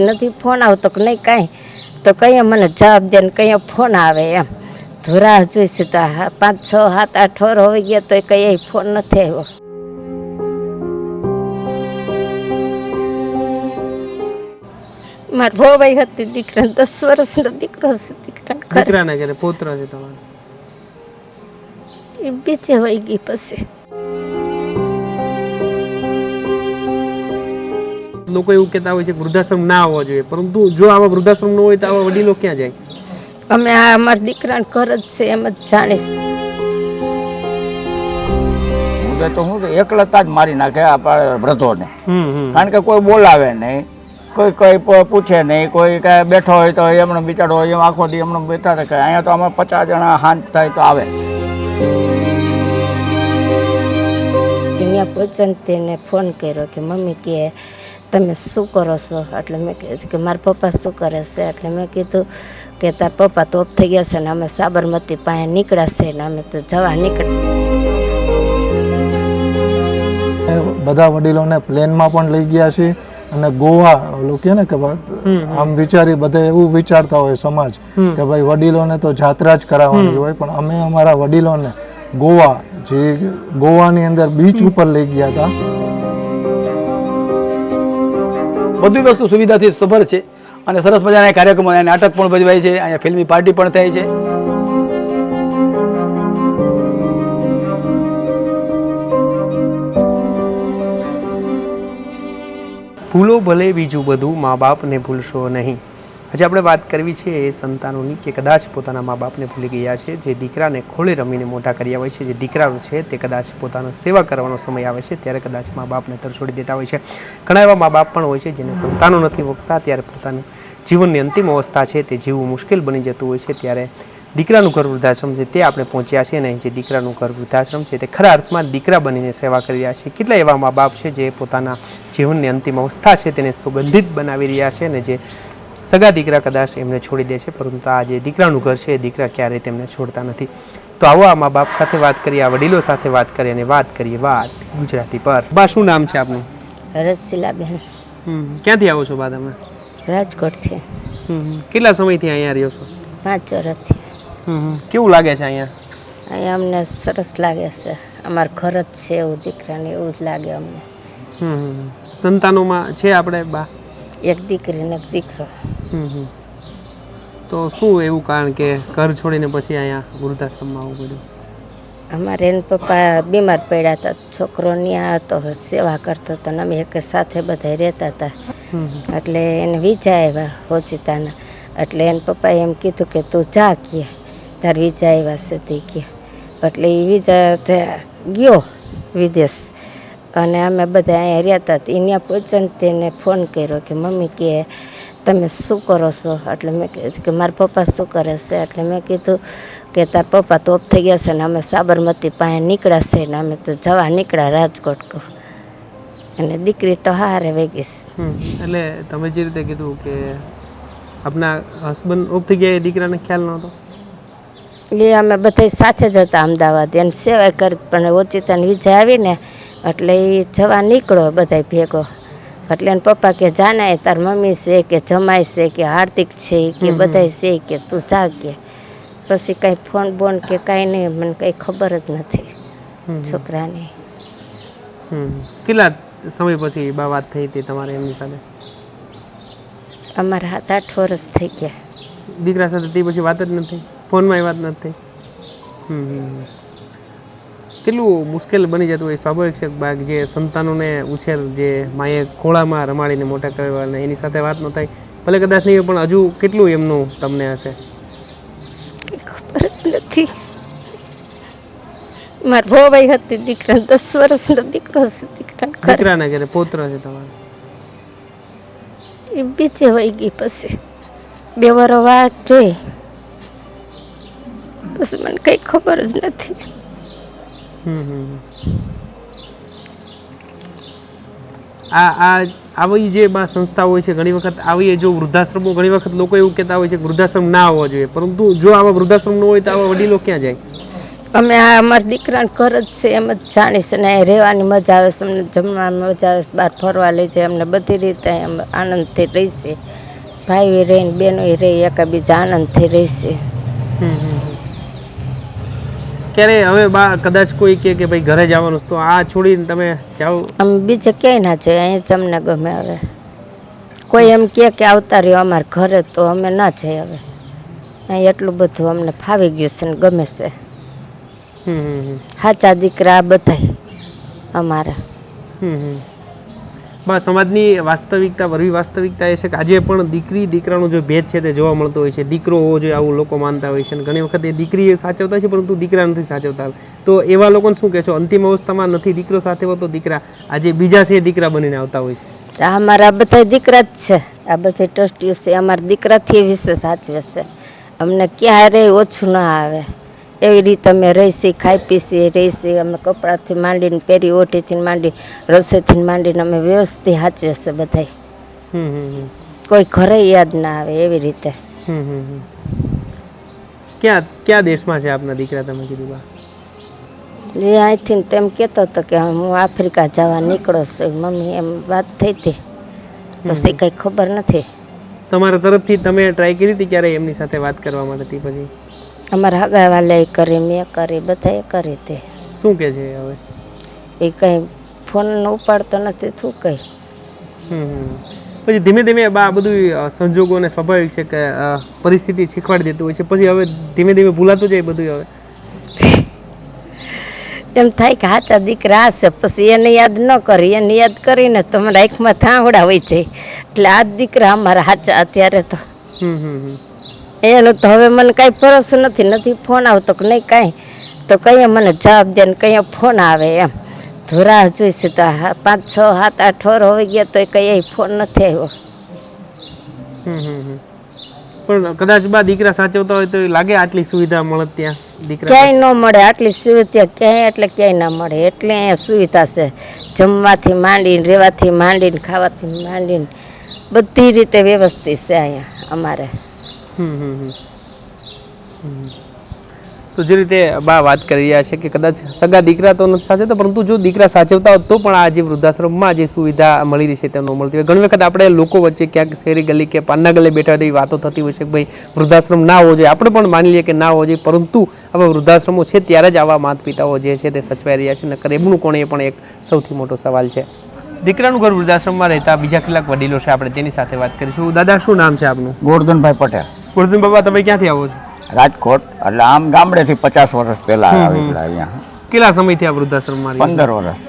નથી ફોન આવતો કે નહીં કાંઈ? તો કંઈ મને જવાબ દે ને કંઈ ફોન આવે એમ. ધોરા જોઈશે તો પાંચ છ સાત આઠ વર હોઈ ગયા તો કંઈ ફોન નથી આવ્યો. મારી ભોવાઈ હતી દીકરા દસ વર્ષનો દીકરો છે દીકરાને દીકરાના પૌત્ર છે તમારો? એ બીજે વહી ગઈ પછી. લોકો એવું કહેતા હોય છે કે વૃદ્ધાશ્રમ ના આવવો જોઈએ. પરંતુ જો આવા વૃદ્ધાશ્રમ ન હોય તો આવા વડીલો ક્યાં જાય? અમે આ અમારા દીકરાને ઘર જ છે એમ જ જાણીશ. મુદ્દે તો શું છે એકલતા જ મારી નાખે આપણા વૃદ્ધોને. હમ હમ. કારણ કે કોઈ બોલાવે નહીં કોઈ કોઈ પૂછે નહીં કોઈ કાંઈ બેઠો હોય તો એમણે બિચારો હોય એમ આખો દી એમણે બેઠા રહે અહીંયા તો અમે પચાસ જણા હાંજ થાય તો આવે. અહીંયા પહોંચીને તેને ફોન કર્યો કે મમ્મી કે તમે શું કરો છો? એટલે મેં કીધું કે મારા પપ્પા શું કરે છે? એટલે મેં કીધું કે તાર પપ્પા તોપ થઈ ગયા છે ને અમે સાબરમતી પાસે નીકળ્યા છે ને અમે તો જવા નીકળ બધા વડીલોને પ્લેનમાં પણ લઈ ગયા છે અને ગોવા ઓલું કે ને કે ભાઈ આમ વિચારી બધા એવું વિચારતા હોય સમાજ કે ભાઈ વડીલોને તો જાત્રા જ કરાવવાની હોય પણ અમે અમારા વડીલોને ગોવા જે ગોવાની અંદર બીચ ઉપર લઈ ગયા હતા. બધી વસ્તુ સુવિધાથી સભર છે. અને સરસ મજાના કાર્યક્રમો અને નાટક પણ ભજવાય છે, અહીંયા ફિલ્મી પાર્ટી પણ થાય છે. ભૂલો ભલે બીજું બધું મા બાપને ભૂલશો નહીં. આજે આપણે વાત કરવી છે એ સંતાનોની કે કદાચ પોતાના મા બાપને ભૂલી ગયા છે, જે દીકરાને ખોળે રમીને મોટા કર્યા હોય છે, જે દીકરાનું છે તે કદાચ પોતાનો સેવા કરવાનો સમય આવે છે, ત્યારે કદાચ મા બાપને તરછોડી દેતા હોય છે. ઘણા એવા મા બાપ પણ હોય છે જેને સંતાનો નથી વખતા ત્યારે પોતાની જીવનની અંતિમ અવસ્થા છે તે જીવવું મુશ્કેલ બની જતું હોય છે, ત્યારે દીકરાનું ઘર વૃદ્ધાશ્રમ છે તે આપણે પહોંચ્યા છે અને જે દીકરાનું ઘર વૃદ્ધાશ્રમ છે તે ખરા અર્થમાં દીકરા બનીને સેવા કરી રહ્યા છે. કેટલા એવા મા બાપ છે જે પોતાના જીવનની અંતિમ અવસ્થા છે તેને સુગંધિત બનાવી રહ્યા છે ને જે સગા દીકરા કદાચ એમને છોડી દે છે પરંતુ આ જે દીકરાનું ઘર છે એ દીકરા ક્યારેય તેમને છોડતા નથી. તો આવો આ મા બાપ સાથે વાત કરીએ આ વડીલો સાથે વાત કરીએ અને વાત કરીએ વાત ગુજરાતી પર. બા શું નામ છે આપનું? રસીલાબેન ક્યાંથી આવો છો બા તમે? રાજકોટથી. કેટલા સમયથી અહીંયા રહ્યો છો? પાંચ વર્ષથી. કેવું લાગે છે અહીંયા? અહીંયા અમને સરસ લાગે છે. અમારું ઘર જ છે એવું દીકરાને એવું જ લાગે અમને. સંતાનોમાં છે આપણે બા? એક દીકરી ને એક દીકરો. હમ, હમ. તો શું એવું કારણ કે ઘર છોડીને પછી અહીંયા વૃદ્ધાશ્રમમાં આવવું પડ્યું? અમારે એને પપ્પા બીમાર પડ્યા હતા. છોકરો ત્યાં હતો સેવા કરતો હતો ને અમે એક સાથે બધા રહેતા હતા. એટલે એને વિજા આવ્યા હોચિતાના એટલે એને પપ્પાએ એમ કીધું કે તું જા કે તાર વિજા આવ્યા સુધી કે. એટલે એ વિજા ગયો વિદેશ. અને અમે બધા અહીંયા રહેતા હતા એને પહોંચીને તેને ફોન કર્યો કે મમ્મી કે તમે શું કરો છો? એટલે મેં કીધું કે મારા પપ્પા શું કરે છે? એટલે મેં કીધું કે તાર પપ્પા તોપ થઈ ગયા છે ને અમે સાબરમતી પાસે નીકળ્યા છે ને અમે તો જવા નીકળ્યા રાજકોટ કહું. અને દીકરી તો હારે વેગીશ. એટલે તમે જે રીતે કીધું કે આપના હસબન્ડ ઓફ થઈ ગયા એ દીકરાને ખ્યાલ નહોતો? એ અમે બધા સાથે જ હતા અમદાવાદ. એને સેવા કરી પણ ઓચિતાને વિજય આવીને એટલે એ જવા નીકળો બધા ભેગો. એટલે એને પપ્પા કે જાનાય તાર મમ્મી છે કે જમાય છે કે હાર્દિક છે કે બધા છે કે તું જા કે પછી કાંઈ ફોન બોન કે કાંઈ નહીં મને કંઈ ખબર જ નથી છોકરાની. હમ. કેટલા સમય પછી બા વાત થઈ હતી તમારે એમની સાથે? અમારા સાત આઠ વર્ષ થઈ ગયા. દીકરા સાથે તે પછી વાત જ નથી? ફોનમાં એ વાત નથી? હમ. કેટલું મુશ્કેલ બની જતું હોય સ્વાભાવિક છે બાગ જે સંતાનોને ઉછેર જે માએ ખોળામાં રમાડીને મોટા કરવા અને એની સાથે વાત ન થાય ભલે કદાચ નહીં પણ હજુ કેટલું એમનું તમને હશે ખબર જ નથી. મારા ભોભાઈ હતી દીકરા દસ વર્ષનો દીકરો છે દીકરાને ઘરે. પોત્ર છે તમારો. એ બીજે વહી ગઈ પછી. બે વાર વાત જોઈ. પછી મને કંઈ ખબર જ નથી. આ આ આવી જે બા સંસ્થાઓ હોય છે ઘણી વખત આવી જો વૃદ્ધાશ્રમો ઘણી વખત લોકો એવું કહેતા હોય છે વૃદ્ધાશ્રમ ના આવવો જોઈએ. પરંતુ જો આવા વૃદ્ધાશ્રમ ન હોય તો આવા વડીલો ક્યાં જાય? અમે આ અમારા દીકરાને ઘર જ છે એમ જ જાણીશ અને અહીં રહેવાની મજા આવે છે અમને જમવાની મજા આવે છે બહાર ફરવા લઈ જાય અમને બધી રીતે એમ આનંદથી રહીશે ભાઈ રહીને બહેનો રહી એકાબીજા આનંદથી રહીશે ક્યારે હવે બા કદાચ કોઈ કહે કે ભાઈ ઘરે જવાનું છે તો આ છોડીને તમે જાઓ. આમ બીજે ક્યાંય ના છે અહીં જ અમને ગમે હવે. કોઈ એમ કે કે આવતા રહ્યો અમારે ઘરે તો અમે ના જઈએ હવે. અહીં એટલું બધું અમને ફાવી ગયું છે ને ગમે છે. સાચા દીકરા આ બધાય અમારા. હમ હમ. બા સમાજની વાસ્તવિકતા, વરવી વાસ્તવિકતા એ છે કે આજે પણ દીકરી, દીકરાનો જો ભેદ છે તે જોવા મળતો હોય છે. દીકરો હોવો જોઈએ, આવું લોકો માનતા હોય છે અને ઘણી વખત એ દીકરી સાચવતા છે, પરંતુ દીકરા નથી સાચવતા. તો એવા લોકોને શું કહેશો? અંતિમ અવસ્થામાં નથી દીકરો સાથે હોતો દીકરા આજે બીજા છે દીકરા બનીને આવતા હોય છે. અમારા બધા દીકરા જ છે. આ બધી ટ્રસ્ટીઓ છે. અમારા દીકરાથી વિશે સાચવે છે. અમને ક્યારેય ઓછું ના આવે. એવી રીતે અમે રહીશી ખાઈ પીશી રહીશી અમે કપડાથી માંડીને પહેરી ઓઢીથી માંડી રસોઈથી માંડીને અમે વ્યવસ્થિત સાચવે છે બધાય. હમ હમ હમ. કોઈ ઘરે યાદ ના આવે એવી રીતે. હમ હમ હમ. ક્યાં કયા દેશમાં છે આપના દીકરા તમે કીધું બા? એ અહીંથી તેમ કહેતો હતો કે હું આફ્રિકા જવા નીકળો છું. મમ્મી એમ વાત થઈ હતી. પછી કંઈ ખબર નથી. તમારા તરફથી તમે ટ્રાય કરી હતી ક્યારે એમની સાથે વાત કરવા માટે પછી? અમારા હગાવાલાએ કરી મેં કરી બધાએ કરી તે. શું કે છે હવે? એ કંઈ ફોન ઉપાડતો નથી શું કંઈ. પછી ધીમે ધીમે આ બધું સંજોગો સંજોગોને સ્વાભાવિક છે કે પરિસ્થિતિ શીખવાડી દેતું હોય છે. પછી હવે ધીમે ધીમે ભૂલાતું જાય બધું હવે. એમ થાય કે સાચા દીકરા આ છે પછી એને યાદ ન કરી એને યાદ કરીને તો મારા આંખમાં થાંવડા હોય છે. એટલે આ દીકરા અમારા સાચા અત્યારે તો. હમ હમ હમ. એનું તો હવે મને કાંઈ ભરોસો નથી નથી ફોન આવતો કે નહીં કાંઈ. તો કંઈ મને જવાબ દે ને કહીએ ફોન આવે એમ. ધોરા જોઈશે તો પાંચ છ સાત આઠ વર હોઈ ગયા તો કંઈ ફોન નથી આવ્યો. પણ કદાચ બા દીકરા સાચવતા હોય તો લાગે આટલી સુવિધા મળે ત્યાં ક્યાંય ન મળે આટલી સુવિધા ક્યાંય એટલે ક્યાંય ના મળે. એટલે અહીંયા સુવિધા છે. જમવાથી માંડીને રહેવાથી માંડીને ખાવાથી માંડીને બધી રીતે વ્યવસ્થિત છે અહીંયા અમારે. તો જે રીતે બા વાત કરી રહ્યા છે કે કદાચ સગા દીકરા તો નથી સાચવતા, પરંતુ જો દીકરા સાચવતા હોત તો પણ આ જે વૃદ્ધાશ્રમમાં જે સુવિધા મળી રહી છે તે ન મળતી હોય ઘણી વખત આપણે લોકો વચ્ચે ક્યાંક શેરી ગલી કે પાનના ગલે બેઠા તેવી વાતો થતી હોય છે કે ભાઈ, વૃદ્ધાશ્રમ ના હોવો જોઈએ. આપણે પણ માની લઈએ કે ના હોવો જોઈએ, પરંતુ આવા વૃદ્ધાશ્રમો છે ત્યારે જ આવા માતા પિતાઓ જે છે તે સચવાઈ રહ્યા છે. નકર એમનું કોણ એ પણ એક સૌથી મોટો સવાલ છે. દીકરાનું ઘર વૃદ્ધાશ્રમમાં રહેતા બીજા કેટલાક વડીલો છે આપણે તેની સાથે વાત કરીશું. દાદા, શું નામ છે આપનું? ગોરધનભાઈ પટેલ. ગુરુદન બાબા તમે ક્યાંથી આવો છો? રાજકોટ એટલે આમ ગામડેથી પચાસ વર્ષ પહેલા આવેલા અહીંયા. કેટલા સમયથી આ વૃદ્ધાશ્રમમાં પંદર વર્ષ.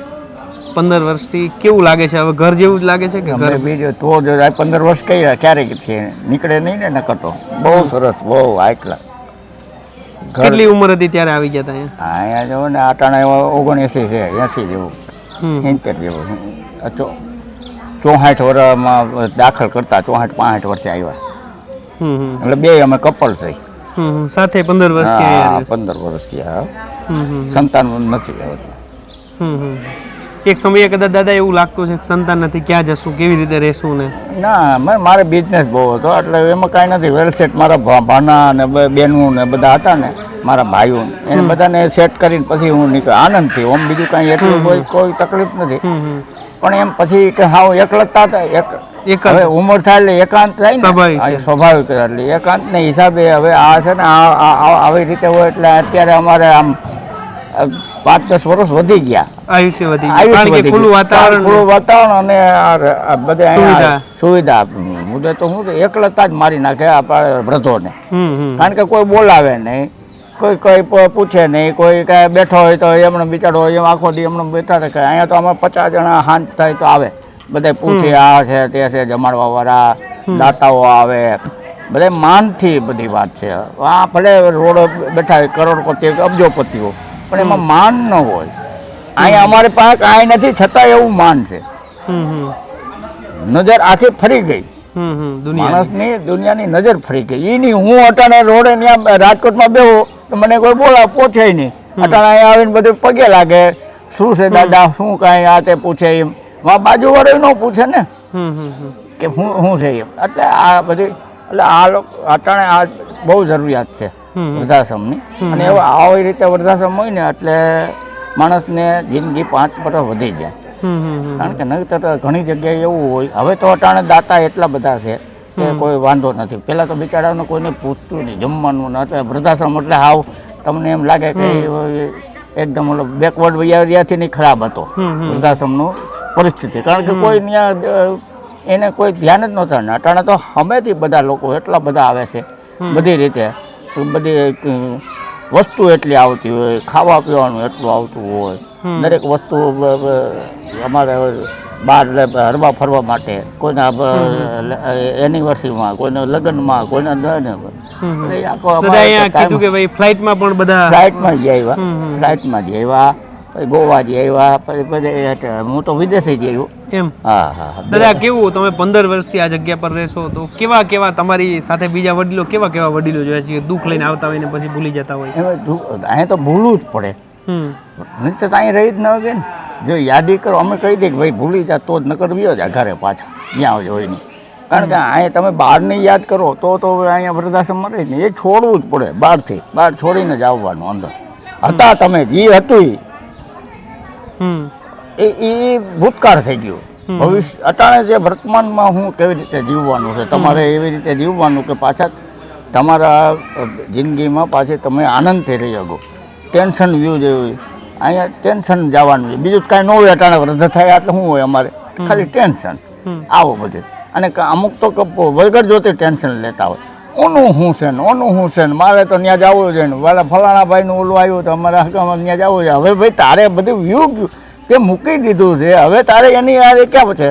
પંદર વર્ષથી કેવું લાગે છે? હવે ઘર જેવું જ લાગે છે કે ઘર? બીજો તો જ પંદર વર્ષ કઈ ક્યારેકથી નીકળે નહીં ને નકર તો બહુ સરસ બહુ ઘર કેટલી ઉંમર હતી ત્યારે આવી ગયા હતા અહીંયા? જો ને આટાણા ઓગણએંસી છે એંસી જેવું. હમ. જેવું. ચોહાઠ વર્ષમાં દાખલ કરતા ચોહાઠ પાંસઠ વર્ષે આવ્યા. એટલે બે અમે કપલ છે. સાથે પંદર વર્ષ પંદર વર્ષથી હા. સંતાન નથી આવતું હમ હમ. એક સમયે કદાચ દાદા એવું લાગતું છે કે સંતાન નથી ક્યાં જશું કેવી રીતે રહેશું ને? ના મેં મારે બિઝનેસ બહુ હતો એટલે એમાં કાંઈ નથી. વેલ સેટ મારા ભાના ને બહેનું ને બધા હતા ને મારા ભાઈઓ એને બધાને સેટ કરીને પછી હું નીકળ આનંદથી ઓમ બીજું કાંઈ એટલું કોઈ કોઈ તકલીફ નથી. પણ એમ પછી કે હા એકલતા હતા એક હવે ઉંમર થાય એટલે એકાંત થાય ને. સ્વાભાવિક એટલે એકાંત ને હિસાબે હવે આ છે ને આ આવી રીતે હોય એટલે અત્યારે અમારે આમ પાંચ દસ વર્ષ વધી ગયા. આયુષ્ય વધી ખુલ્લું વાતાવરણ ખુલ્લું વાતાવરણ અને બધે સુવિધા. મુદ્દે તો હું એકલતા જ મારી નાખે આપણા વૃદ્ધોને. કારણ કે કોઈ બોલાવે નહીં કોઈ કોઈ પૂછે નહીં કોઈ કાંઈ બેઠો હોય તો એમણે બિચારો એમ આખો દી એમણે બેઠા રહે. અહીંયા તો અમે પચાસ જણા હાંત થાય તો આવે. બધા પૂછે આ છે તે છે જમાડવા વાળા દાતાઓ આવે. બધા માનથી બધી વાત છે. આ ભલે રોડ બેઠા હોય કરોડપતિ અબજોપતિઓ પણ એમાં માન ન હોય. અહીંયા અમારે પાસે કાંઈ નથી છતાં એવું માન છે. નજર આખી ફરી ગઈ. માણસની દુનિયાની નજર ફરી ગઈ. એની હું અટાણે રોડે ત્યાં રાજકોટમાં બેહો તો મને કોઈ બોલા પોછે નહીં. અટાણે અહીંયા આવીને બધું પગે લાગે. શું છે દાદા શું કાંઈ આ તે પૂછે એમ. માં બાજુ વાળો ન પૂછે ને કે હું શું છે એમ. એટલે આ બધી એટલે આ લોકો અટાણે આ બહુ જરૂરિયાત છે વૃદ્ધાશ્રમની. અને એવા આવી રીતે વૃદ્ધાશ્રમ હોય ને એટલે માણસને જિંદગી પાંચ વર્ષ વધી જાય. કારણ કે નહીતર તો ઘણી જગ્યાએ એવું હોય હવે તો અટાણે દાતા એટલા બધા છે કે કોઈ વાંધો નથી. પહેલાં તો બિચારાને કોઈને પૂછતું નહીં જમવાનું ન એટલે વૃદ્ધાશ્રમ એટલે હાવ તમને એમ લાગે કે એકદમ બેકવર્ડ રહ્યાથી નહીં ખરાબ હતો વૃદ્ધાશ્રમનું. પરિસ્થિતિ. કારણ કે કોઈ ત્યાં એને કોઈ ધ્યાન જ નહોતા ને અટાણે તો હમેથી બધા લોકો એટલા બધા આવે છે બધી રીતે. બધી વસ્તુ એટલી આવતી હોય ખાવા પીવાનું એટલું આવતું હોય. દરેક વસ્તુ અમારે બહાર હરવા ફરવા માટે. કોઈના એનિવર્સરીમાં કોઈના લગ્નમાં કોઈના ફ્લાઇટમાં પણ બધા ફ્લાઇટમાં જ આવ્યા. ફ્લાઇટમાં જ આવ્યા. પછી ગોવા જાય આવ્યા પછી બધે હું તો વિદેશી જ આવ્યો. એમ? હા હા. દાદા કેવું તમે પંદર વર્ષથી આ જગ્યા પર રહેશો તો કેવા કેવા તમારી સાથે બીજા વડીલો કેવા કેવા વડીલો જોયા છે? દુઃખ લઈને આવતા હોય ને પછી ભૂલી જતા હોય. અહીંયા તો ભૂલવું જ પડે. હમ. નહીં તો અહીં રહી જ ન હોય ને. જો યાદી કરો અમે કહી દઈએ કે ભાઈ ભૂલી જા તો જ નકર વ્યો જા ઘરે પાછા. જ્યાં હોય નહીં કારણ કે અહીંયા તમે બહારની યાદ કરો તો તો અહીંયા વૃદ્ધાશ્રમમાં રહી ને એ છોડવું જ પડે બહારથી. બહાર છોડીને જ આવવાનું અંદર. હતા તમે જે હતું એ એ ભૂતકાળ થઈ ગયું. ભવિષ્ય અટાણે જે વર્તમાનમાં હું કેવી રીતે જીવવાનું છે તમારે એવી રીતે જીવવાનું કે પાછા તમારા જિંદગીમાં પાછી તમે આનંદથી રહી શકો. ટેન્શન વ્યૂ જેવું. અહીંયા ટેન્શન જવાનું છે. બીજું કાંઈ ન હોય અટાણે વૃદ્ધ થાય એટલે શું હોય અમારે? ખાલી ટેન્શન. આવો બધું. અને અમુક તો વગર જોતી ટેન્શન લેતા હોય. ઓનું શું છે ને? ઓનું શું છે ને? મારે તો ત્યાં જવું છે ને. વાલા ફલાણા ભાઈનું ઓલું આવ્યું તો અમારે હકામાં ત્યાં જવું છે. હવે ભાઈ તારે બધું વ્યૂ તે મૂકી દીધું છે. હવે તારે એની યાદ ક્યાં છે?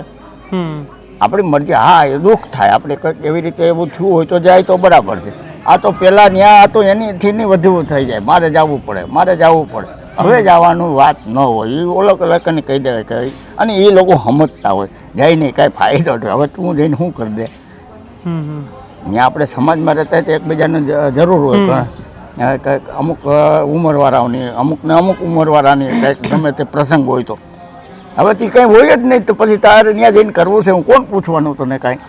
આપણી મરજી. હા એ દુઃખ થાય. આપણે કંઈક એવી રીતે એવું થયું હોય તો જાય તો બરાબર છે. આ તો પહેલાં ત્યાં આ તો એનીથી નહીં વધુ થઈ જાય. મારે જવું પડે. મારે જવું પડે. હવે જવાનું વાત ન હોય. એ ઓલો કલાકને કહી દે કે અને એ લોકો સમજતા હોય. જઈને કાંઈ ફાયદો હવે તું જઈને શું કરી દે? હમ. ત્યાં આપણે સમાજમાં રહેતા તો એકબીજાને જરૂર હોય કંઈક અમુક ઉંમરવાળાઓની અમુકને અમુક ઉંમરવાળાની કંઈક ગમે તે પ્રસંગ હોય તો. હવે તે કંઈ હોય જ નહીં તો પછી તારે ત્યાં જઈને કરવું છે હું કોણ પૂછવાનું તને કાંઈ?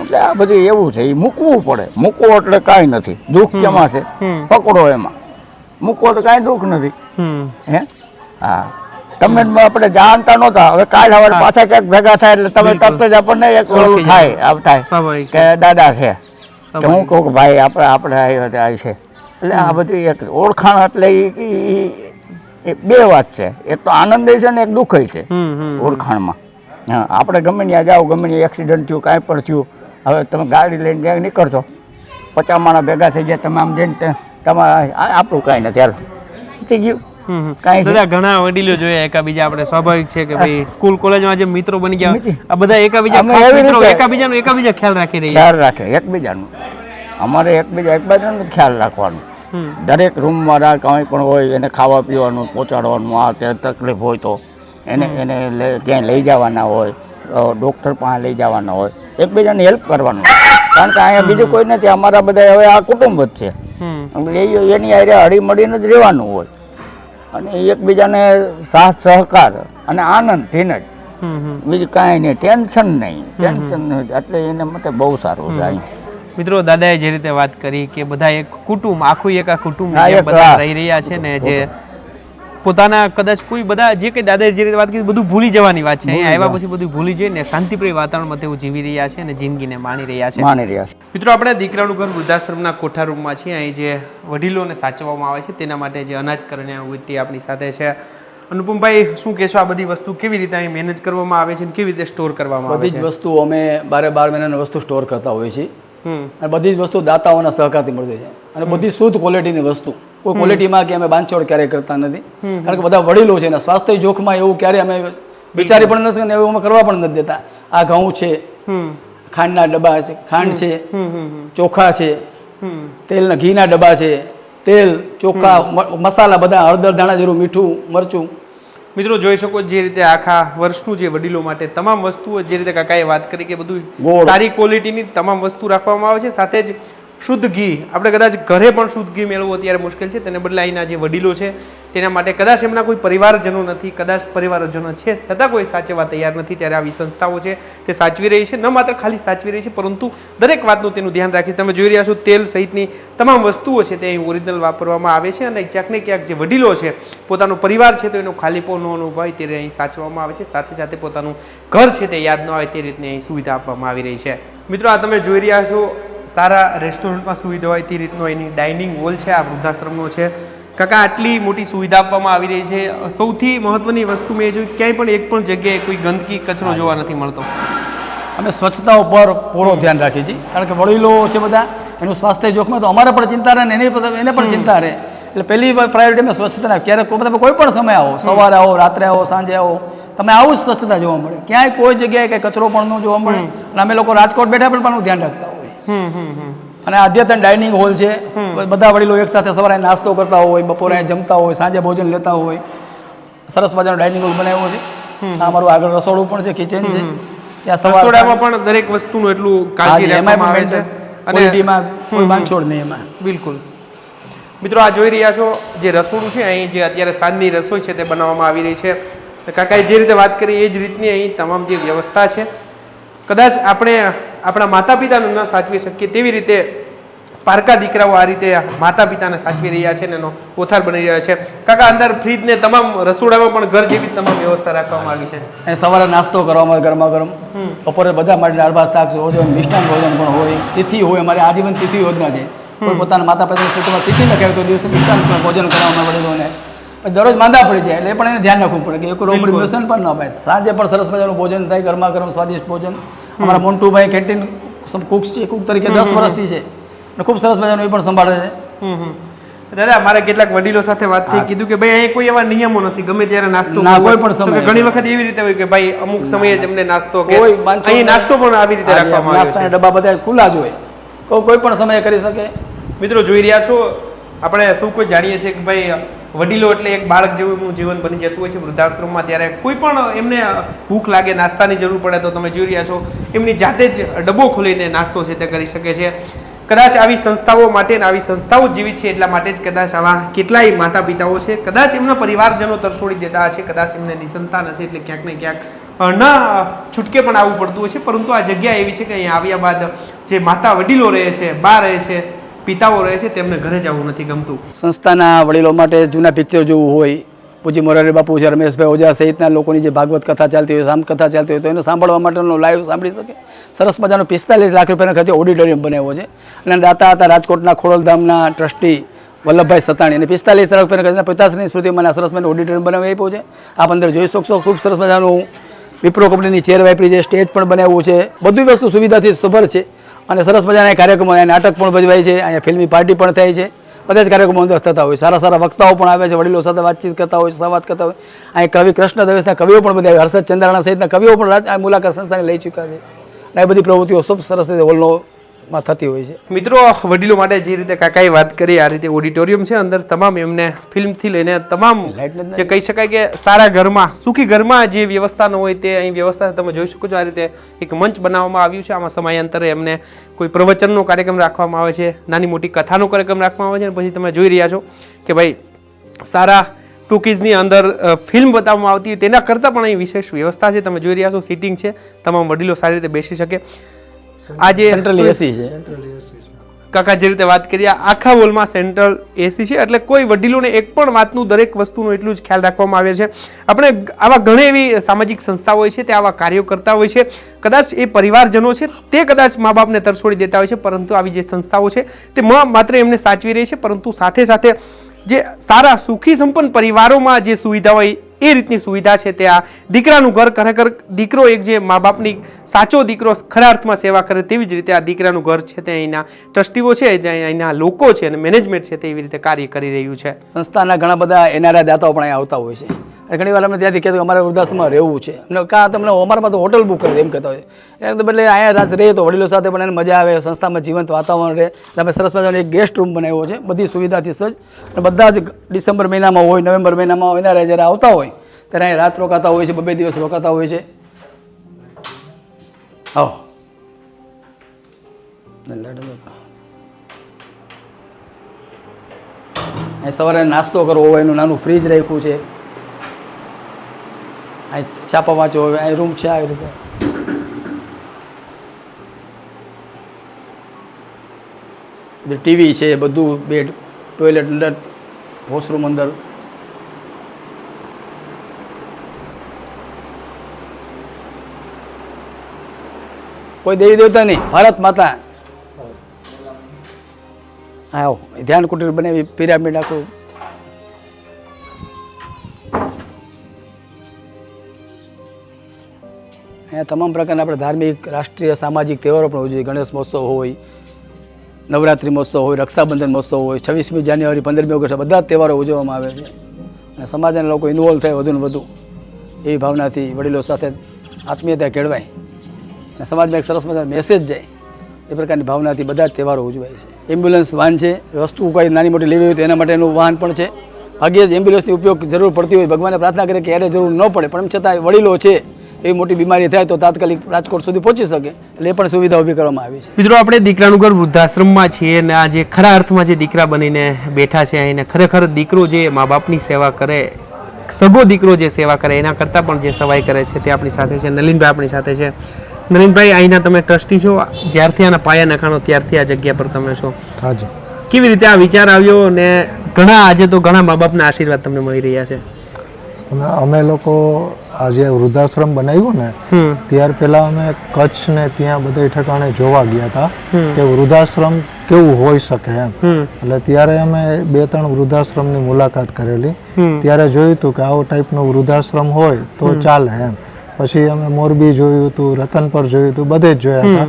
એટલે આ બધું એવું છે એ મૂકવું પડે. મૂકવો એટલે કાંઈ નથી. દુઃખ કેમાં છે? પકડો એમાં. મૂકવો તો કાંઈ દુઃખ નથી. હે? હા. તમે આપણે જાણતા નહોતા. હવે કાલ હવે પાછા ક્યાંક ભેગા થાય એટલે તમે તરત જ આપણને એક ઓલું થાય આમ થાય કે દાદા છે. કે હું કહું કે ભાઈ આપણે આપણે આવ્યો તે આ છે. એટલે આ બધું એક ઓળખાણ એટલે એ બે વાત છે. એક તો આનંદ છે ને એક દુઃખ છે ઓળખાણમાં. હા આપણે ગમે ત્યાં જાઓ ગમે ત્યાં એક્સિડન્ટ થયું કાંઈ પણ થયું હવે તમે ગાડી લઈને ક્યાંક નીકળશો. પચાસ માણસ ભેગા થઈ જાય તમે આમ જઈને તમારા આપણું કાંઈ નથી હાલ. થઈ ગયું? દાદા ઘણા વડીલો જોયા એકાબીજા આપણે સ્વાભાવિક છે કે ભાઈ સ્કૂલ કોલેજમાં જે મિત્રો બની ગયા. આ બધા એકાબીજા મિત્રો એકાબીજાનો એકાબીજા ખ્યાલ રાખી રહ્યા ખ્યાલ રાખે એકબીજાનું. અમારે એકબીજા એકબીજાનું ખ્યાલ રાખવાનું. દરેક રૂમવાળા કંઈ પણ હોય એને ખાવા પીવાનું પહોંચાડવાનું આ તે તકલીફ હોય તો એને એને ક્યાંય લઈ જવાના હોય ડૉક્ટર પાસે લઈ જવાના હોય એકબીજાને હેલ્પ કરવાનું. કારણ કે અહીંયા બીજું કોઈ નથી અમારા બધા હવે આ કુટુંબ જ છે. એની હારે હળીમળીને જ રહેવાનું હોય. અને એકબીજાને સાથ સહકાર અને આનંદથી જ બીજું કાંઈ નહીં ટેન્શન નહીં. ટેન્શન નહીં. એટલે એને માટે બહુ સારું જાય મિત્રો દાદાએ જે રીતે વાત કરી કે બધા એક કુટુંબ આખું એક આ કુટુંબ બધા રહી રહ્યા છે ને જે પોતાના કદાચ કોઈ બધા જે કંઈ દાદાએ જે રીતે વાત કરી બધું ભૂલી જવાની વાત છે. આવ્યા પછી બધું ભૂલી જઈને શાંતિપ્રિય વાતાવરણમાં તેઓ જીવી રહ્યા છે અને જિંદગીને માણી રહ્યા છે. માણી રહ્યા છે. મિત્રો આપણે દીકરાનું ઘર વૃદ્ધાશ્રમના કોઠા રૂમમાં છીએ અહીં જે વડીલોને સાચવવામાં આવે છે તેના માટે જે અનાજ કલ્યાણ વૃત્તિ આપણી સાથે છે. અનુપમભાઈ શું કહેશો? આ બધી વસ્તુ કેવી રીતે અહીં મેનેજ કરવામાં આવે છે અને કેવી રીતે સ્ટોર કરવામાં આવે બધી જ વસ્તુ અમે બારે બાર મહિનાની વસ્તુ સ્ટોર કરતા હોઈએ છીએ. હમ. અને બધી જ વસ્તુ દાતાઓના સહકારથી મળતી છે. અને બધી શુદ્ધ ક્વોલિટીની વસ્તુ. કોઈ ક્વોલિટીમાં કે અમે બાંધછોડ ક્યારેય કરતા નથી. કારણ કે બધા વડીલો છે અને સ્વાસ્થ્ય જોખમાં એવું ક્યારેય અમે વિચારી પણ નથી અને એવું અમે કરવા પણ નથી દેતા. આ ઘઉં છે ખાંડના ડબ્બા છે ખાંડ છે ચોખા છે તેલના ઘીના ડબ્બા છે તેલ ચોખા મસાલા બધા હળદર ધાણા જેવું મીઠું મરચું. મિત્રો જોઈ શકો જે રીતે આખા વર્ષનું જે વડીલો માટે તમામ વસ્તુઓ જે રીતે કાકાએ વાત કરી કે બધું. સારી ક્વોલિટીની તમામ વસ્તુ રાખવામાં આવે છે. સાથે જ શુદ્ધ ઘી. આપણે કદાચ ઘરે પણ શુદ્ધ ઘી મેળવવું અત્યારે મુશ્કેલ છે. તેને બદલે અહીંના જે વડીલો છે, તેના માટે કદાચ એમના કોઈ પરિવારજનો નથી, કદાચ પરિવારજનો છે, છતાં કોઈ સાચવવા તૈયાર નથી. ત્યારે આવી સંસ્થાઓ છે, તે સાચવી રહી છે, ન માત્ર ખાલી સાચવી રહી છે, પરંતુ દરેક વાતનું તેનું ધ્યાન રાખી. તમે જોઈ રહ્યા છો, તેલ સહિતની તમામ વસ્તુઓ છે તે અહીં ઓરિજિનલ વાપરવામાં આવે છે અને ક્યાંક ને ક્યાંક જે વડીલો છે, પોતાનો પરિવાર છે તો એનો ખાલીપો ન અનુભવાય તે અહીં સાચવવામાં આવે છે. સાથે સાથે પોતાનું ઘર છે તે યાદ ન આવે તે રીતની અહીં સુવિધા આપવામાં આવી રહી છે. મિત્રો, આ તમે જોઈ રહ્યા છો સારા રેસ્ટોરન્ટમાં સુવિધા હોય તે રીતનો એની ડાઇનિંગ હોલ છે આ વૃદ્ધાશ્રમનો છે. કાકા આટલી મોટી સુવિધા આપવામાં આવી રહી છે. સૌથી મહત્વની વસ્તુ મેં જોઈ ક્યાંય પણ એક પણ જગ્યાએ કોઈ ગંદકી કચરો જોવા નથી મળતો. અમે સ્વચ્છતા ઉપર પૂરો ધ્યાન રાખીએ છીએ. કારણ કે વડીલો છે બધા એનું સ્વાસ્થ્ય જોખમ તો અમારે પણ ચિંતા રહે ને એને પણ- એને પણ ચિંતા રહે. એટલે પહેલી પ્રાયોરિટી અમે સ્વચ્છતા રાખીએ. ક્યારેક કોઈ- તમે કોઈ પણ સમય આવો સવારે આવો રાત્રે આવો સાંજે આવો તમે આવું જ સ્વચ્છતા જોવા મળે. ક્યાંય કોઈ જગ્યાએ કંઈ કચરો પણ ન જોવા મળે. અને અમે લોકો રાજકોટ બેઠા પણ પણ ધ્યાન રાખતા હોય અને અદ્યતન ડાઇનિંગ હોલ છે. બધા વડીલો એક સાથે સવારે નાસ્તો કરતા હોય બપોરે જમતા હોય સાંજે ભોજન લેતા હોય. સરસ મજાનો ડાઇનિંગ હોલ બનાવ્યો છે. આ અમારું આગળ રસોડું પણ છે કિચન છે. ત્યાં સવારે પણ દરેક વસ્તુનું એટલું કાળજી રાખવામાં આવે છે. અને ક્વોલિટીમાં કોઈ બાંધછોડ નહીં એમાં. બિલકુલ. મિત્રો આ જોઈ રહ્યા છો જે રસોડું છે અહીં જે અત્યારે સાંજની રસોઈ છે તે બનાવવામાં આવી રહી છે. કાકાએ જે રીતે વાત કરી એ જ રીતની અહીં તમામ જે વ્યવસ્થા છે. કદાચ આપણે આપણા માતા પિતાને ન સાચવી શકીએ તેવી રીતે પારકા દીકરાઓ આ રીતે માતા પિતાને સાચવી રહ્યા છે ને એનો ઓથાર બની રહ્યા છે. કાકા અંદર ફ્રીજ ને તમામ રસોડામાં પણ ઘર જેવી તમામ વ્યવસ્થા રાખવામાં આવી છે. સવારે નાસ્તો કરવામાં આવે ગરમા ગરમ બપોરે બધા માટે દાળ ભાત શાક ભોજન મિષ્ટાન ભોજન પણ હોય. તિથિ હોય અમારી આજીવન તિથિ યોજના છે. કોઈ પોતાના માતા પિતાની સ્થિતિમાં તિથિ લખાય તો દિવસે મિષ્ટાન ભોજન કરવામાં વડીલોને દરરોજ માંદા પડી જાય એટલે પણ એને ધ્યાન રાખવું પડે કે એક વ્યસન પણ ન પાય સાંજે પણ સરસ મજાનું ભોજન થાય ગરમા ગરમ સ્વાદિષ્ટ ભોજન. અમારા મોન્ટુભાઈ કેન્ટીન કુક્સ છે કુક તરીકે દસ વર્ષથી છે. અને ખૂબ સરસ મજાનું એ પણ સંભાળે છે. દાદા મારે કેટલાક વડીલો સાથે વાત થઈ કીધું કે ભાઈ અહીં કોઈ એવા નિયમો નથી ગમે ત્યારે નાસ્તો ના, કોઈ પણ સમય ઘણી વખત એવી રીતે હોય કે ભાઈ અમુક સમયે જ અમને નાસ્તો કે અહીં નાસ્તો પણ આવી રીતે રાખવામાં આવે નાસ્તાના છે. ડબ્બા બધા ખુલ્લા જ હોય. કોઈ કોઈ પણ સમયે કરી શકે. મિત્રો જોઈ રહ્યા છો? આપણે સૌ કોઈ જાણીએ છીએ કે ભાઈ વડીલો એટલે એક બાળક જેવું જીવન બની જતું હોય છે. વૃદ્ધાશ્રમમાં ત્યારે કોઈ પણ એમને ભૂખ લાગે, નાસ્તાની જરૂર પડે તો તમે જોઈ રહ્યા છો, એમની જાતે જ ડબ્બો ખોલીને નાસ્તો છે તે કરી શકે છે. કદાચ આવી સંસ્થાઓ માટે આવી સંસ્થાઓ જેવી છે એટલા માટે જ કદાચ આવા કેટલાય માતા પિતાઓ છે. કદાચ એમના પરિવારજનો તરસોડી દેતા હશે કદાચ એમને નિસંતાન હશે એટલે ક્યાંક ને ક્યાંક ન છૂટકે પણ આવવું પડતું હશે પરંતુ આ જગ્યા એવી છે કે અહીંયા આવ્યા બાદ જે માતા વડીલો રહે છે, બા રહે છે પિતાઓ રહે છે, તેમને ઘરે જવું નથી ગમતું. સંસ્થાના વડીલો માટે જૂના પિક્ચર જોવું હોય પૂજી મોરારી બાપુ છે, રમેશભાઈ ઓઝા સહિતના લોકોની જે ભાગવત કથા ચાલતી હોય કથા ચાલતી હોય, તો એને સાંભળવા માટેનો લાઈવ સાંભળી શકે. સરસ મજાનો પિસ્તાલીસ લાખ રૂપિયાના ખર્ચે ઓડિટોરિયમ બનાવ્યો છે. અને દાતા હતા રાજકોટના ખોડલધામના ટ્રસ્ટી વલ્લભભાઈ સતાણી. અને પિસ્તાલીસ લાખ રૂપિયાના ખર્ચે પિતાશ્રીની સ્મૃતિમાં સરસ મજાનું ઓડિટોરિયમ બનાવી આપ્યું છે. આપ અંદર જોઈ શકશો, ખૂબ સરસ મજાનું વિપ્રો કંપનીની ચેર વાપરી છે, સ્ટેજ પણ બનાવ્યું છે. બધી વસ્તુ સુવિધાથી સભર છે. અને સરસ મજાના કાર્યક્રમો અહીંયા નાટક પણ ભજવાય છે, અહીંયા ફિલ્મી પાર્ટી પણ થાય છે. બધા જ કાર્યક્રમો અંદર થતા હોય સારા સારા વક્તાઓ પણ આવે છે, વડીલો સાથે વાતચીત કરતા હોય સંવાદ કરતા હોય અહીં કવિ કૃષ્ણ દવેશના કવિઓ પણ બધા હર્ષદ ચંદ્રાણા સહિતના કવિઓ પણ મુલાકાત સંસ્થાને લઈ ચૂક્યા છે. આ બધી પ્રવૃત્તિઓ ખૂબ સરસ રીતે હોલનો માં થતી હોય છે. મિત્રો વડીલો માટે જે રીતે કાકાએ વાત કરી આ રીતે ઓડિટોરિયમ છે અંદર તમામ એમને ફિલ્મથી લઈને તમામ જે કહી શકાય કે સારા ઘરમાં સુખી ઘરમાં જે વ્યવસ્થા ન હોય તે અહીં વ્યવસ્થા તમે જોઈ શકો છો. આ રીતે એક મંચ બનાવવામાં આવ્યું છે. આમાં સમયાંતરે એમને કોઈ પ્રવચનનો કાર્યક્રમ રાખવામાં આવે છે નાની મોટી કથાનો કાર્યક્રમ રાખવામાં આવે છે અને પછી તમે જોઈ રહ્યા છો કે ભાઈ સારા ટૂકીઝની અંદર ફિલ્મ બતાવવામાં આવતી હોય તેના કરતાં પણ અહીં વિશેષ વ્યવસ્થા છે. તમે જોઈ રહ્યા છો સીટિંગ છે. તમામ વડીલો સારી રીતે બેસી શકે. આજે સેન્ટ્રલ એસી છે. કાકા જે રીતે વાત કરી આખા હોલમાં સેન્ટ્રલ એસી છે એટલે કોઈ વડીલોને એક પણ વાતનું દરેક વસ્તુનું એટલું જ ખ્યાલ રાખવામાં આવે છે. આપણે આવા ઘણી એવી સામાજિક સંસ્થાઓ હોય છે તે આવા કાર્યો કરતા હોય છે. કદાચ એ પરિવારજનો છે તે કદાચ મા બાપને તરછોડી દેતા હોય છે પરંતુ આવી જે સંસ્થાઓ છે તે મ- માત્ર એમને સાચવી રહી છે પરંતુ સાથે સાથે જે સારા સુખી સંપન્ન પરિવારોમાં જે સુવિધા હોય એ રીતની સુવિધા છે તે આ દીકરાનું ઘર ખરેખર દીકરો એક જે મા બાપની સાચો દીકરો ખરા અર્થમાં સેવા કરે તેવી જ રીતે આ દીકરાનું ઘર છે તે અહીંના ટ્રસ્ટીઓ છે, જે અહીંના લોકો છે અને મેનેજમેન્ટ છે તે એવી રીતે કાર્ય કરી રહ્યું છે. સંસ્થાના ઘણા બધા એનઆરઆઈ દાતાઓ પણ અહીં આવતા હોય છે. ઘણી વાર અમે ત્યાંથી કહેતો અમારે વૃદ્ધાશ્રમમાં રહેવું છે. અને કાં તમને અમારામાં તો હોટલ બુક કરી એમ કહેતા હોય. એમ તો બદલે અહીંયા રાત રહીએ તો વડીલો સાથે પણ એને મજા આવે, સંસ્થામાં જીવંત વાતાવરણ રહે. અમે સરસ મજાનો એક ગેસ્ટ રૂમ બનાવ્યો છે, બધી સુવિધાથી સજ્જ. અને બધા જ ડિસેમ્બર મહિનામાં હોય, નવેમ્બર મહિનામાં હોય, એના જ્યારે આવતા હોય, ત્યારે અહીંયા રાત રોકાતા હોય છે, બબે દિવસ રોકાતા હોય છે. આવો. સવારે નાસ્તો કરવો હોય, એનું નાનું ફ્રીજ રાખ્યું છે. અહીં છાપા વાંચો હવે અહીં રૂમ છે આવી રીતે. ટીવી છે બધું બેડ ટોયલેટ અંદર વોશરૂમ અંદર. કોઈ દેવી દેવતા નહીં ભારત માતા. આવો ધ્યાન કુટીર બનાવી પિરામિડ આખું. અહીંયા તમામ પ્રકારના આપણે ધાર્મિક, રાષ્ટ્રીય, સામાજિક તહેવારો પણ ઉજવીએ. ગણેશ મહોત્સવ હોય, નવરાત્રિ મહોત્સવ હોય, રક્ષાબંધન મહોત્સવ હોય, છવ્વીસમી જાન્યુઆરી, પંદરમી ઓગસ્ટ બધા જ તહેવારો ઉજવવામાં આવે છે. અને સમાજના લોકો ઇન્વોલ્વ થાય વધુ ને વધુ. એવી ભાવનાથી વડીલો સાથે આત્મીયતા કેળવાય. અને સમાજમાં એક સરસ મજાનો મેસેજ જાય. એ પ્રકારની ભાવનાથી બધા જ તહેવારો ઉજવાય છે. એમ્બ્યુલન્સ વાહન છે. વસ્તુ કોઈ નાની મોટી લેવી હોય તો એના માટેનું વાહન પણ છે. ભાગ્યે જ એમ્બ્યુલન્સની ઉપયોગ જરૂર પડતી હોય ભગવાને પ્રાર્થના કરે કે એને જરૂર ન પડે. પણ એમ છતાં વડીલો છે એવી મોટી બીમારી થાય તો તાત્કાલિક રાજકોટ સુધી પહોંચી શકે. એટલે એ પણ સુવિધા ઊભી કરવામાં આવી છે. મિત્રો આપણે દીકરાનું ઘર વૃદ્ધાશ્રમમાં છીએ અને આ જે ખરા અર્થમાં જે દીકરા બનીને બેઠા છે અહીં ખરેખર દીકરો જે મા બાપની સેવા કરે સગો દીકરો જે સેવા કરે એના કરતાં પણ જે સવાઈ કરે છે તે આપણી સાથે છે. નલિનભાઈ આપણી સાથે છે. નલિનભાઈ અહીંના તમે ટ્રસ્ટી છો. જ્યારથી આના પાયા નખાણો ત્યારથી આ જગ્યા પર તમે છો. હાજી કેવી રીતે આ વિચાર આવ્યો ને ઘણા આજે તો ઘણા મા બાપના આશીર્વાદ તમને મળી રહ્યા છે? અને અમે લોકો આ જે વૃદ્ધાશ્રમ બનાવ્યું ને ત્યાર પહેલા અમે કચ્છ ને ત્યાં બધા ઠેકાણે જોવા ગયા હતા કે વૃદ્ધાશ્રમ કેવું હોઈ શકે એમ. એટલે ત્યારે અમે બે ત્રણ વૃદ્ધાશ્રમની મુલાકાત કરેલી. ત્યારે જોયું હતું કે આવો ટાઈપનો વૃદ્ધાશ્રમ હોય તો ચાલે એમ. પછી અમે મોરબી જોયું હતું રતનપર જોયું હતું બધે જ જોયા હતા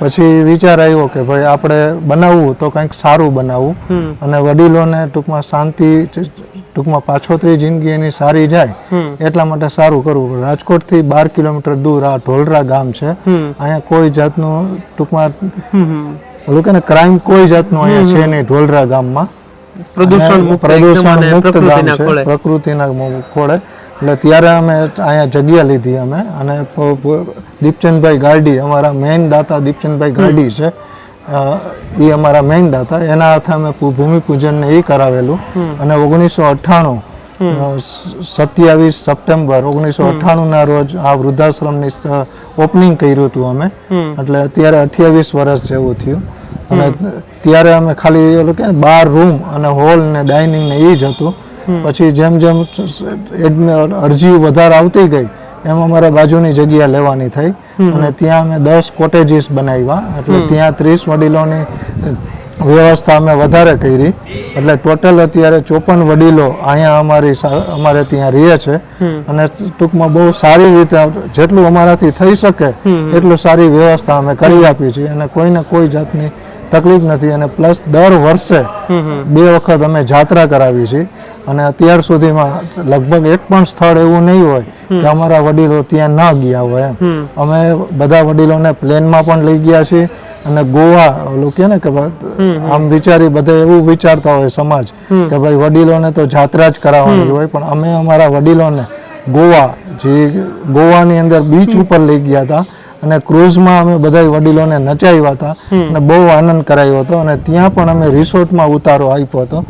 પછી વિચાર આવ્યો કે ભાઈ આપણે બનાવવું તો કંઈક સારું બનાવવું. અને વડીલોને ટૂંકમાં શાંતિ ટૂંકમાં પાછોતરી જિંદગી એની સારી જાય એટલા માટે સારું કરવું રાજકોટથી બાર કિલોમીટર દૂર આ ઢોલરા ગામ છે. અહીંયા કોઈ જાતનું ટૂંકમાં ઓલું કે ક્રાઇમ કોઈ જાતનું અહીંયા છે નહીં ઢોલરા ગામમાં. પ્રદૂષણ પ્રદૂષણ મુક્ત ગામ છે પ્રકૃતિના ખોળે. એટલે ત્યારે અમે અહીંયા જગ્યા લીધી અમે. અને દીપચંદભાઈ ગાર્ડી અમારા મેઇન દાતા દીપચંદભાઈ ગાર્ડી છે. એ અમારા મેઇન દાતા. એના હાથે અમે પૂ- ભૂમિપૂજન ને એ કરાવેલું અને ઓગણીસો અઠ્ઠાણું સત્યાવીસ સપ્ટેમ્બર ઓગણીસો અઠ્ઠાણું ના રોજ આ વૃદ્ધાશ્રમની ઓપનિંગ કર્યું હતું અમે. એટલે અત્યારે અઠ્યાવીસ વર્ષ જેવું થયું. અને ત્યારે અમે ખાલી ઓલું કે બાર રૂમ અને હોલ ને ડાઇનિંગ ને એ જ હતું. પછી જેમ જેમ અરજી વધારે આવતી ગઈ એમ અમારે બાજુની જગ્યા લેવાની થઈ. અને ત્યાં અમે દસ કોટેજીસ બનાવ્યા. એટલે ત્યાં ત્રીસ વડીલોની વ્યવસ્થા અમે વધારે કરી. એટલે ટોટલ અત્યારે ચોપન વડીલો અહીંયા અમારી અમારે ત્યાં રહે છે. અને ટૂંકમાં બહુ સારી રીતે જેટલું અમારાથી થઈ શકે એટલું સારી વ્યવસ્થા અમે કરી આપી છે અને કોઈને કોઈ જાતની તકલીફ નથી. અને પ્લસ દર વર્ષે બે વખત અમે જાત્રા કરાવી છે અને અત્યાર સુધીમાં લગભગ એક પણ સ્થળ એવું નહીં હોય કે અમારા વડીલો ત્યાં ના ગયા હોય એમ. અમે બધા વડીલોને પ્લેનમાં પણ લઈ ગયા છીએ અને ગોવા ઓલું કે ને કે આમ વિચારી બધા એવું વિચારતા હોય સમાજ કે ભાઈ વડીલોને તો જાત્રા જ કરાવવાની હોય પણ અમે અમારા વડીલોને ગોવા જે ગોવાની અંદર બીચ ઉપર લઈ ગયા હતા. અને ક્રૂઝમાં અમે બધા વડીલોને નચાવ્યા હતા અને બહુ આનંદ કરાયો હતો અને ત્યાં પણ અમે રિસોર્ટમાં ઉતારો આપ્યો હતો.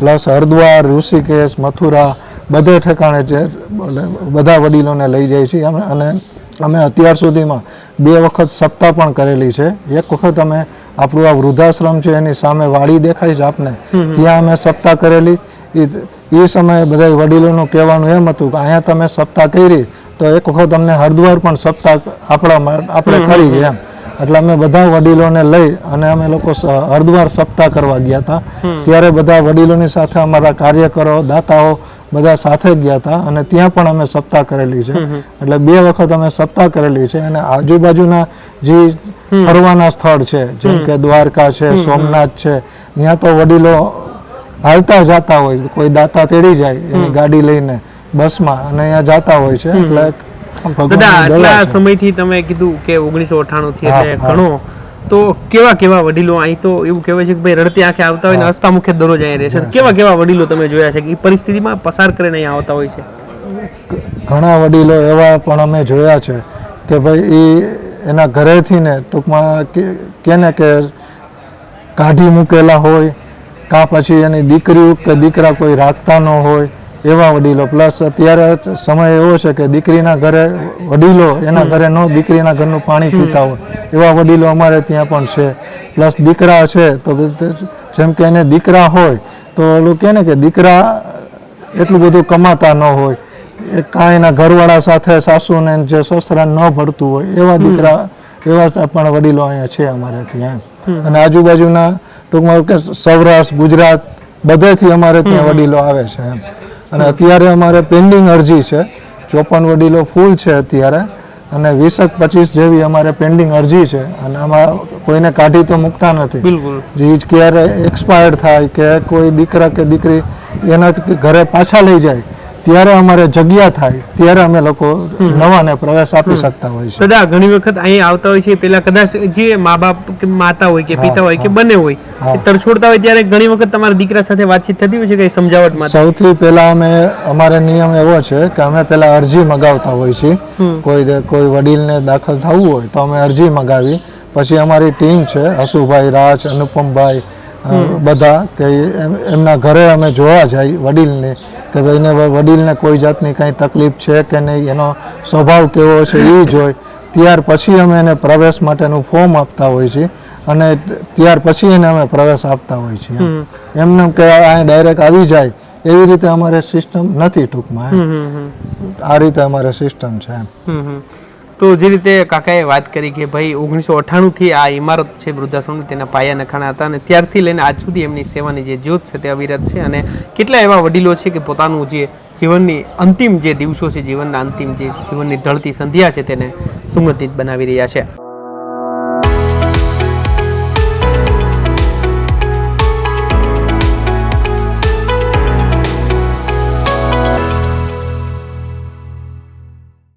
પ્લસ હરિદ્વાર ઋષિકેશ મથુરા બધે ઠેકાણે જે બધા વડીલોને લઈ જાય છે. અને અમે અત્યાર સુધીમાં બે વખત સપ્તાહ પણ કરેલી છે. એક વખત અમે આપણું આ વૃદ્ધાશ્રમ છે એની સામે વાડી દેખાય છે આપને. ત્યાં અમે સપ્તાહ કરેલી. એ સમયે બધા વડીલોનું કહેવાનું એમ હતું કે અહીંયા તમે સપ્તાહ કરી તો એક વખત અમને હરદ્વાર પણ સપ્તાહ આપણા આપણે ખરી એમ એટલે અમે બધા વડીલોને લઈ અને અમે લોકો હરદ્વાર સપ્તાહ કરવા ગયા હતા. ત્યારે બધા વડીલોની સાથે અમારા કાર્યકરો દાતાઓ બધા સાથે ગયા હતા અને ત્યાં પણ અમે સપ્તાહ કરેલી છે. એટલે બે વખત અમે સપ્તાહ કરેલી છે અને આજુબાજુના જે ફરવાના સ્થળ છે જેમ કે દ્વારકા છે સોમનાથ છે ત્યાં તો વડીલો હાલતા જતા હોય. કોઈ દાતા તેડી જાય એની ગાડી લઈને. બસમાં અને અહીંયા જતા હોય છે એટલે દાદા આટલા સમયથી તમે કીધું કે ઓગણીસો અઠાણું થી એટલે ઘણો. તો કેવા કેવા વડીલો અહીં તો એવું કહેવાય છે કે ભાઈ રડતી આંખે આવતા હોય ને હસતા મુખે દરરોજ અહીં રહે છે. કેવા કેવા વડીલો તમે જોયા છે કે એ પરિસ્થિતિમાં પસાર કરીને અહીં આવતા હોય છે? ઘણા વડીલો એવા પણ અમે જોયા છે કે ભાઈ એ એના ઘરેથી ને ટૂંકમાં કે- કે કાઢી મૂકેલા હોય કાં પછી એની દીકરી કે દીકરા કોઈ રાખતા ન હોય એવા વડીલો. પ્લસ અત્યારે સમય એવો છે કે દીકરીના ઘરે વડીલો એના ઘરે ન દીકરીના ઘરનું પાણી પીતા હોય. એવા વડીલો અમારે ત્યાં પણ છે. પ્લસ દીકરા છે તો જેમ કે એને દીકરા હોય તો ઓલું કહે ને કે દીકરા એટલું બધું કમાતા ન હોય. એ કાંઈ એના ઘરવાળા સાથે સાસુને જે સસરા ન ભળતું હોય એવા દીકરા એવા પણ વડીલો અહીંયા છે અમારે ત્યાં. અને આજુબાજુના ટૂંકમાં કે સૌરાષ્ટ્ર ગુજરાત બધેથી અમારે ત્યાં વડીલો આવે છે એમ. અને અત્યારે અમારે પેન્ડિંગ અરજી છે. ચોપન વડીલો ફૂલ છે અત્યારે. અને વીસક પચીસ જેવી અમારે પેન્ડિંગ અરજી છે. અને આમાં કોઈને કાઢી તો મૂકતા નથી. બિલકુલ. જે ક્યારે એક્સપાયર્ડ થાય કે કોઈ દીકરા કે દીકરી એના ઘરે પાછા લઈ જાય ત્યારે અમારે જગ્યા થાય ત્યારે અમે લોકો નવાને પ્રવેશ આપી શકતા હોય છે. દાદા ઘણી વખત અહીં આવતા હોય છે પેલા કદાચ જે મા બાપ કે માતા હોય કે પિતા હોય કે બંને હોય તરછોડતા હોય ત્યારે ઘણી વખત તમારા દીકરા સાથે વાતચીત થતી હોય છે કે સમજાવટમાં સૌથી પહેલા અમે અમારે નિયમ એવો છે કે અમે પહેલા અરજી મગાવતા હોય છીએ કોઈ કોઈ વડીલને દાખલ થવું હોય તો અમે અરજી મગાવી. પછી અમારી ટીમ છે હસુભાઈ રાજ અનુપમભાઈ બધા કે એમના ઘરે અમે જોવા જાય વડીલને. કે વ- વડીલને કોઈ જાતની કંઈ તકલીફ છે કે નહીં એનો સ્વભાવ કેવો છે એ જોઈ ત્યાર પછી અમે એને પ્રવેશ માટેનું ફોર્મ આપતા હોઈએ છીએ અને ત્યાર પછી એને અમે પ્રવેશ આપતા હોઈએ છીએ. એમ. એમને કે અહીં ડાયરેક્ટ આવી જાય. એવી રીતે અમારે સિસ્ટમ નથી ટૂંકમાં આ રીતે અમારે સિસ્ટમ છે એમ. તો જે રીતે કાકાએ વાત કરી કે ભાઈ ઓગણીસો અઠ્ઠાણુંથી આ ઇમારત છે, વૃદ્ધાશ્રમની, તેના પાયા નખાણા હતા અને ત્યારથી લઈને આજ સુધી એમની સેવાની જે જ્યોત છે, તે અવિરત છે અને કેટલા એવા વડીલો છે કે પોતાનું જે જીવનની અંતિમ જે દિવસો છે, જીવનના અંતિમ જે જીવનની ઢળતી સંધ્યા છે, તેને સુગંધિત બનાવી રહ્યા છે.